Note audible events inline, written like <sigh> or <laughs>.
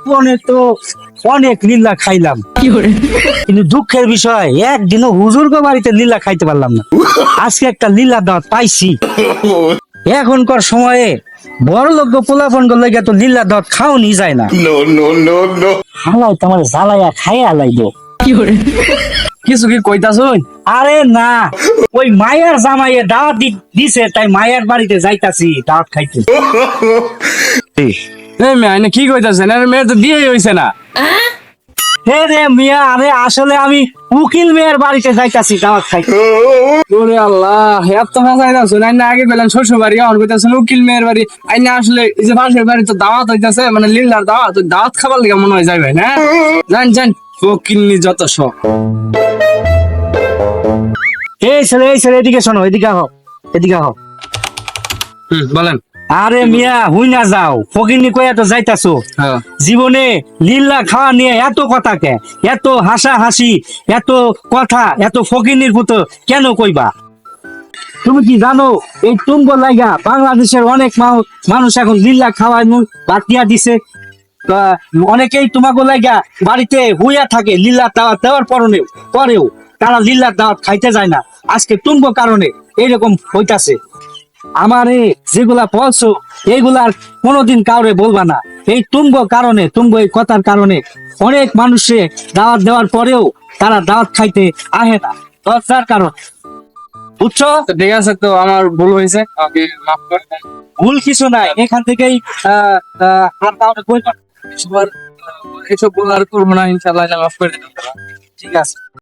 জীবনে তো অনেক লীলা খাইলাম। কিন্তু দুঃখের বিষয় একদিনও হুজুরগো বাড়িতে লীলা খাইতে পারলাম না। আজকে একটা লীলা দাওয়াত পাইছি। এখনকার সময়ে বড় লোক পোলাফন করলে তো লীলা দাওয়াত খাওয়ানি যায় না। No, no. হালাই তোমার জ্বালাইয়া খাইয়া লাইব। কিছু কি কইতাছুন আরে না ওই মায়ের জামাইয়ে দাওয়াত দিছে তাই মায়ের বাড়িতে যাইতাছি দাওয়াত খাইতে। <laughs> এই মেয়ে কি কইতাছেন? আরে মেয়ে তো বিয়ে হইছে না। হে রে মিয়া, আরে আসলে আমি উকিল মেয়ের বাড়িতে যাইতাছি দাওয়াত খাইতে। ওরে আল্লাহ এত ভাষা হইতাছুন আইনে আগে পেলেন শ্বশুর বাড়ি এখন কইতাছেন উকিল মেয়ের বাড়ি। আইনে আসলে এই যে পাশের বাড়ি তো দাওয়াত হইতাছে মানে লিল্লার দাওয়াত দাওয়াত খাবার লিগে মনে হয় যাইবেন হ্যাঁ? জান জান উকিল নি যত শখ। এই ছেলে এই ছেলে, এদিকে শোনো, এদিকে আহ এদিকে আহ। হুম, বলেন। আরে মিয়া হুই না যাও। ফকিরনি কইয়া তো যাইতাছো। হ্যাঁ। জীবনে লীলা খাওয়া নিয়ে এত কথা কে? এত হাসা হাসি এত কথা এত ফকিরনির পুতো কেন কইবা? তুমি কি জানো এই তুম্ব লাগা বাংলাদেশের অনেক মানু- মানুষ এখন লীলা খাওয়ায় বাদ দিয়া দিছে। অনেকেই তোমাকে লাগা বাড়িতে হুইয়া থাকে লীলা দাওয়াত দেওয়ার পরনেও পরেও। তারা লীলা দাওয়াত খাইতে যায় না। আজকে তুম্ব কারণে এইরকম হইতাছে। আমারে যেগুলা বলছো এইগুলা আর কোনোদিন কাউরে বলবা না। এই তুঙ্গ কারণে তুঙ্গ এই কথার কারণে অনেক মানুষে দাওয়াত দেওয়ার পরেও তারা দাওয়াত খাইতে আহে না। দরজার কারণ। বুঝছ? ঠিক আছে তো আমার ভুল হয়েছে আমাকে মাফ করে ভুল কিছু নাই এখান থেকেই আহ, আর কাউরে এসব ভুল করব না ইনশাল্লাহ মাফ করে ঠিক আছে।